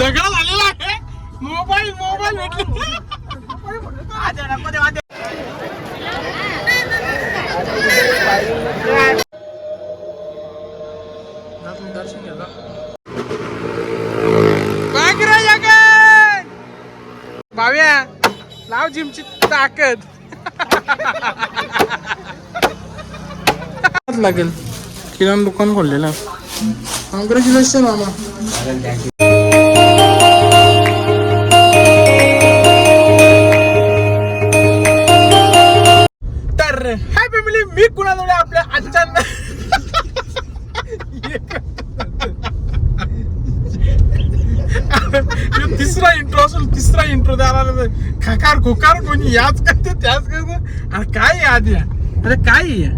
झगडा झालेला आहे. मोबाईल मोबाईल भेटले. दर्शन घ्या भाव्या लाव जिमची ताकद. लागेल. किराणा दुकान खोललेलं. कॉंग्रॅच्युलेशन मामा तिसरा इंट्रो असेल तिसरा इंट्रो द्यायला खकार खोकार कोणी याच करते त्याच करते. अरे काय आहे आधी? अरे काय आहे?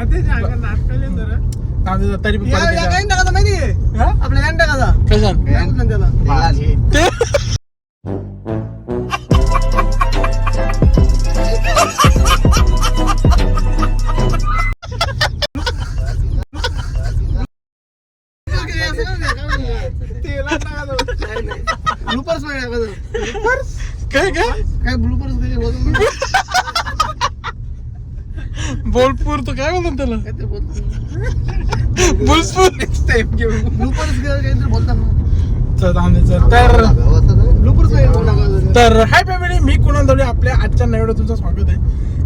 आधी नाटकाले तरी पण परत एकदा. हा? काय सांग? ते काय काय? बोलपूर तर काय म्हणतात त्याला? बुलपूर तर आम्ही जर- तर तर. हाय फॅमिली मी कुणाल दवडे आपल्या आजच्या नवीन तुमचं स्वागत आहे.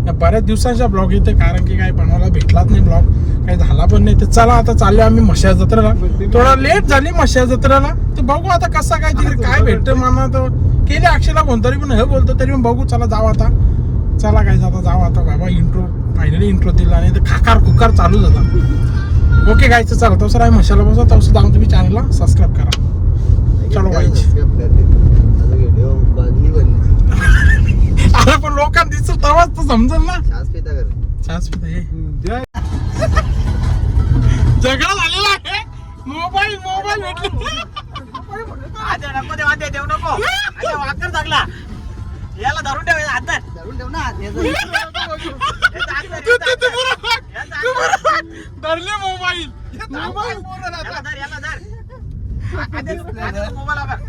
या बऱ्याच दिवसांच्या ब्लॉग येते कारण की काय बनवायला भेटलाच नाही ब्लॉग काही झाला पण नाही. तर चला आता चाललो आम्ही मशा जत्रेला. थोडा लेट झाली मशा जत्रेला. तर बघू आता कसा काय तिकडे काय भेटतं मला तर केले अक्षयला कोणतरी पण हे बोलतो तरी पण बघू. चला जाऊ आता. चला काय जाता जाऊ आता. बाबा इंट्रो फायनली इंट्रो दिला नाही तर खाकार खुकार चालू झाला. ओके गायचं चला तसं आम्ही मशाला बसा. तसं जाऊन तुम्ही चॅनलला सबस्क्राईब करा. चलो गाईच अरे पण लोकांना दिसत तेव्हाच तर समजेल ना. चहाच पिता हे झगडा झालेला आहे. मोबाईल मोबाईल भेटले. धरून ठेव तू- तू- तू बरोबर. तू बरोबर. धरले मोबाईल. मोबाईल. याला धर याला धर. आदेश- आदेश मोबाईल आपण.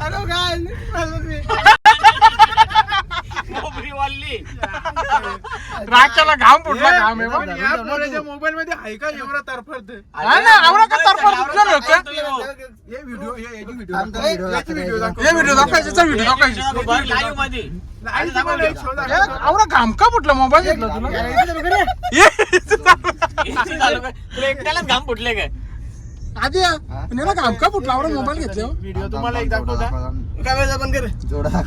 मोबरी राख्याला घाम फुटला घाम आहे. मोबाईल मध्ये आहे का एवढा तरफडत हा ना आवडा का दुखलं हे व्हिडिओ हे व्हिडिओ हे व्हिडिओ दाखवायचे चल व्हिडिओ दाखवायचे भर लाईव्हमध्ये. आधी दाखव हे आवडा घाम का फुटला मोबाईल घेतला तुला? ये, चालू. एकट्यालाच घाम फुटले काय आधी याला घाम का फुटला? आवडा मोबाईल घेतला व्हिडिओ तुम्हाला एक दाखवता काय वेळेचा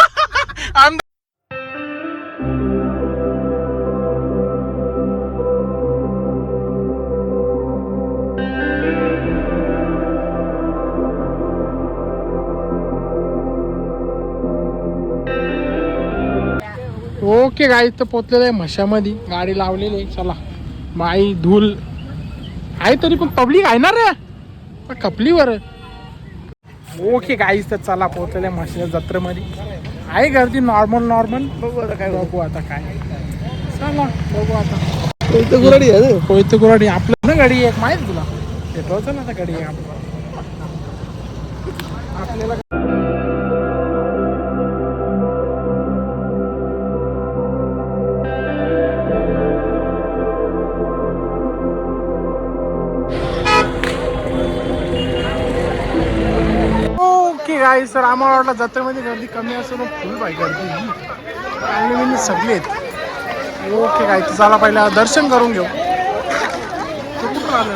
ओके गाडी तर पोचलेलं आहे म्हशामध्ये. गाडी लावलेली आहे. चला. माई धूल. आहे तरी पण पब्लिक आहे ना रे? कपलीवर. ओके गाईस तर चला पोचलेलं आहे म्हशीच्या जत्रेमध्ये. आहे गर्दी नॉर्मल नॉर्मल बघू आता काय बघू आता काय. चला बघू आता. कोयत गुराडी आपलं ना गाडी एक माहीत तुला? पेट्रोलचं ना आता गाडी आहे आपलं. आपल्याला ओके सर आम्हाला वाटलं जत्रेमध्ये गर्दी कमी असून फुल बाई गर्दी आणि मी सगळे ओके काय तर चला पहिला दर्शन करून घेऊ. कुठं आलं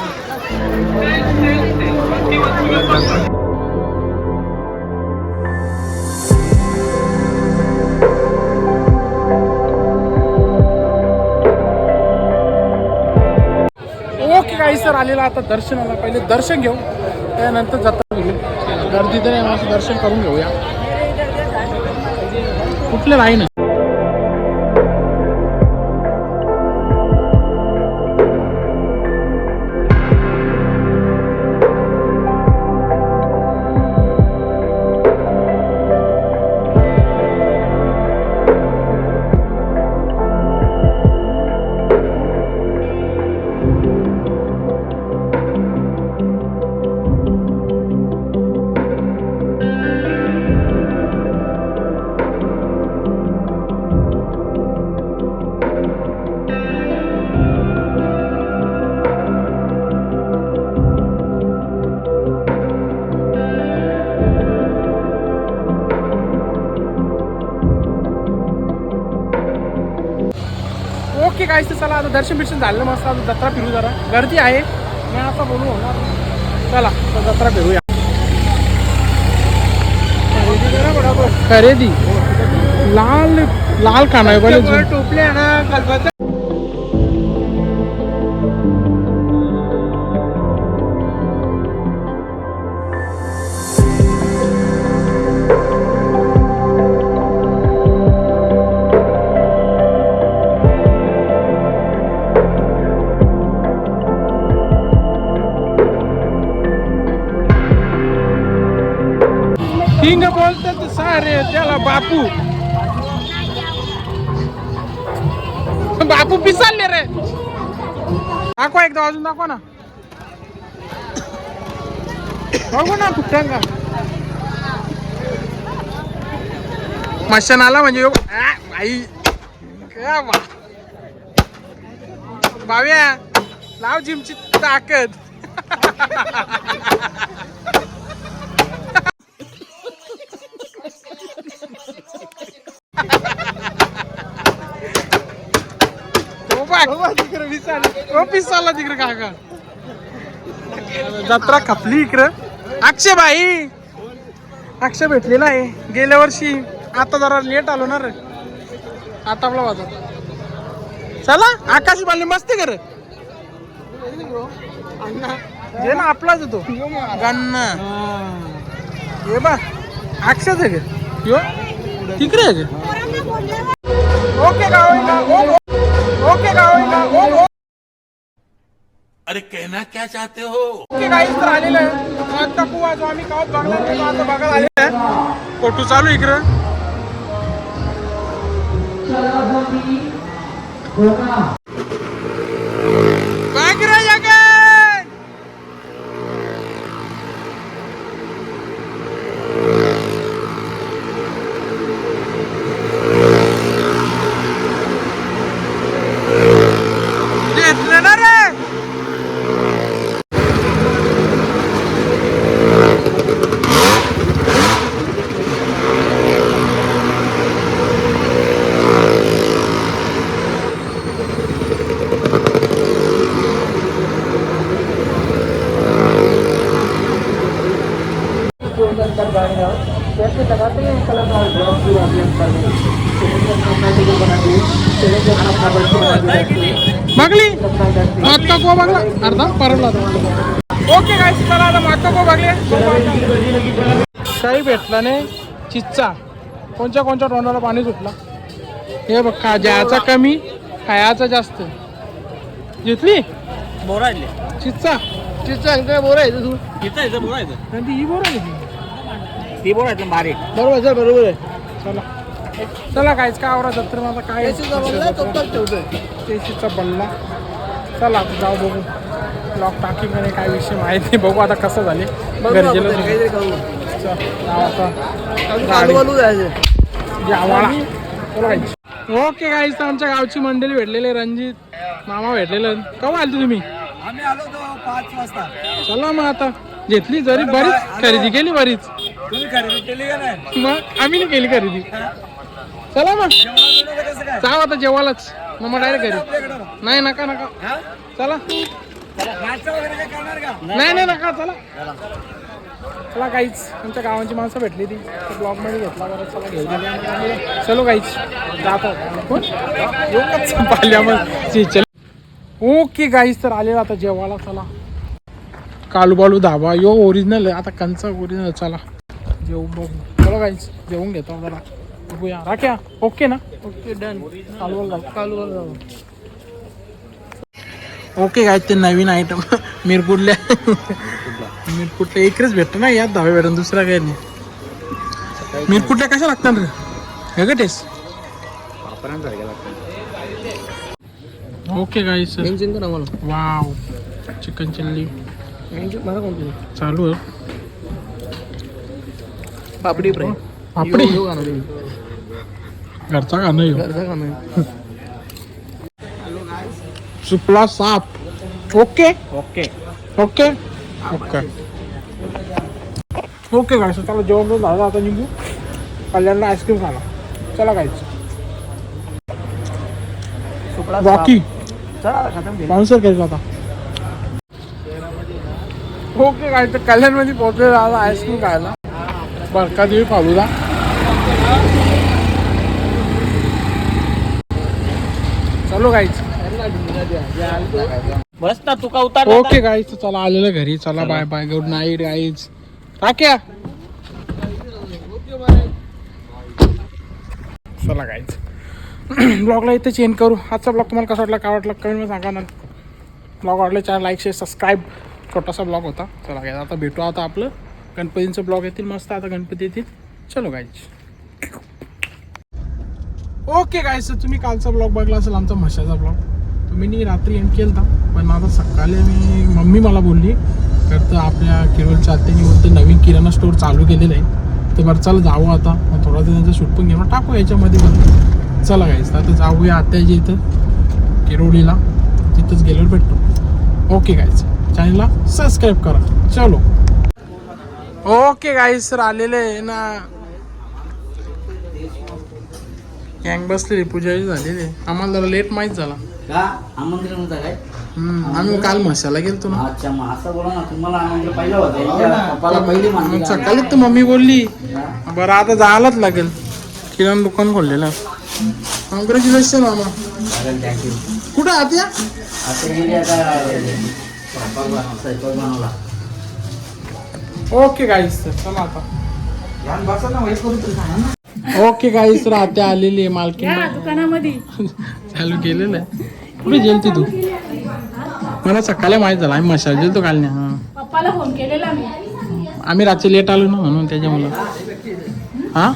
ओके काही सर आलेला आता दर्शनाला. पहिले दर्शन घेऊ. त्यानंतर जत्रा गर्दी तर दर्शन करून घेऊया. कुठले लाईन आहे काय तर चला आता दर्शन बिर्शन झालं मस्त. आता जत्रा फिरू जरा. गर्दी आहे. मी आता बोलू. होणार चला आता जत्रा फिरूया. खरेदी. लाल लाल कानाय पाहिजे टोपल्या ना कल्पना किंग बोलतात सारे त्याला बापू बापू पिसालले रे दाखवा एकदा अजून दाखवा ना बघू ना कुठं का मशन आला म्हणजे यो- आ, बाई क्या बा बाव्या लाव जिमची ताकद पिसाला तिकडे काका जत्रा खपली इकडं. अक्षय बाई अक्षय भेटलेला आहे गेल्या वर्षी आता जरा लेट आलो ना रे. आता आपला वाजत चला आकाश बाली मस्ती कर. जे ना आपलाच आहे तो. गन्ना. हे बा अक्षयच आहे का? यो. तिकडे आहे का? ओके गाव ओके अरे कहना क्या चाहते हो? ओके गाईस तर आलेलं आहे आता कुवा जो आम्ही गावात बघणार नाही, तो आता बघायला आलेला आहे फोटो चालू इकडं बाग रे जगन! घेतलं ना रे बघली मागचा को बघला अर्धा? परवला ओके काय चला आता मागचा को बघले काही भेटला नाही. चिच्चा. कोणत्या कोणत्या तोंडाला पाणी सुटला? हे बघ खा ज्याचा कमी खायाचा जास्त. घेतली? बोरायले चिच्चा. चिच्चा काय बोर तू. इथं बोरायचं ती ही बोर आहे ती. बोरायचं बारीक बरोबर सर बरोबर आहे. चला. चला कायच का आवरा जत्रा माझा काय? तेशीचा बल्ला चला आता जाऊ बघू. ब्लॉक टाकी म्हणे काय विषय माहिती नाही. बघू आता कसं झाले. गरजेला. ओके तर आमच्या गावची मंडळी भेटलेले रणजित. मामा भेटलेले केव्हा आले तुम्ही? आम्ही आलो होतो पाच वाजता. चला मग आता. घेतली जरी बरीच खरेदी केली बरीच. तुम्ही खरेदी केली का नाही? मग आम्ही नाही केली खरेदी. चला मग. कसं काय जाऊ आता जेवायलाच. मग मग डायरेक्ट घरी. नाही नका नका. चला. नाश्ता वगैरे काय करणार का? नाही नाही नका चला. चला काहीच. आमच्या गावाची माणसं भेटली ती. ब्लॉगमध्ये घेतला बरं चला घेऊ दिली चलो काहीच. जातो कोण? येऊ का? पाहिल्या मग. ची, चल. ओके गाईस तर आलेला आता जेवायला चला. कालू बालू धाबा. यो ओरिजिनल आहे. आता कंचा ओरिजिनल चला. जेवू बघू चलो गाईच जेवून घेतो जरा बघूया राख्या ओके ना ओके डन कालू कालू ओके काय ते नवीन आयटम मिरकुटल्या मिरकुटल्या एकच भेटतं ना यात दहावे भेटन दुसरा काही नाही. मिरकुटल्या कशा लागतात रे? हे का taste okay guys wow chicken chilli चालू आहे. पापडी फ्राय. पापडी? घरचा का नाही सुपला साप. Okay? Okay. Okay? Okay. Okay गायचं चला जेवण बिवण झालं आता निघू. कल्याणला आईस्क्रीम खाला चला गायचं रॉकी चला खतम केलं. स्पॉन्सर केलं आता. ओके काय तर कल्याणमध्ये पोहोचलेला आला आईस्क्रीम खायला. बरका देवी फालुदा चलो गाईच बस ना तुका उतार ओके गाईच चला आलेलं घरी. चला bye bye good night guys टाक्या. चला गाईज ब्लॉगला इथे चेंज करू. आजचा ब्लॉग तुम्हाला कसा वाटला काय वाटला कमेंटमध्ये सांगा ना. ब्लॉग वाटलं चॅनल लाईक शेअर सबस्क्राईब छोटासा ब्लॉग होता. चला गाईज आता भेटू आता आपलं. गणपतींचं ब्लॉग येतील मस्त. आता गणपती येतील. चलो गाईज ओके गाईज सर तुम्ही कालचा ब्लॉग बघला असेल आमचा म्हशाचा ब्लॉग. तुम्ही नी रात्री एंड केला पण आता सकाळी मी मम्मी मला बोलली तर तर आपल्या केवळच्या आत्याने बोलते नवीन किराणा स्टोअर चालू केलेलं आहे. तर बरं चला जाऊ आता. मग थोडा त्यांचं शूट पण घेऊन टाकू याच्यामध्ये पण. चला गाईज आता जाऊया आत्याच्या इथं किरोळीला तिथंच गेल्यावर भेटतो. ओके गाईज चॅनलला सबस्क्राईब करा. चलो. ओके गाईज सर आलेले आहे ना. गँग बसलेली पूजा झालेली आहे. आम्हाला जरा लेट माहीत झाला. का? आमंत्रण होतं काय? हम्म, आम्ही काल मसाला गेलतो ना. अच्छा मग असं बोला ना तुम्हाला आमंत्रण पहिलं होतं. यांच्या पप्पाला पहिली मानली मग का? सकाळीच तर मम्मी बोलली. बरं आता जायलाच लागेल. किराणा दुकान खोललेलं. कॉंग्रॅच्युलेशन मामा. चालेल, thank you. कुठं आत्या? आता गेली आता स्वयंपाक बनव- स्वयंपाक बनवला. ओके गाईस तर चला आता. ओके गाईस तर आत्या आलेली आहे मालकीन. दुकानामध्ये. चालू केलेलं आहे कुठे गेलती तू? मला सकाळी माहीत झालं. आम्ही मसाला गेलतो काल नाही हां. पप्पाला फोन केलेला मी. आम्ही रात्री लेट आलो ना म्हणून त्याच्यामुळं. हां?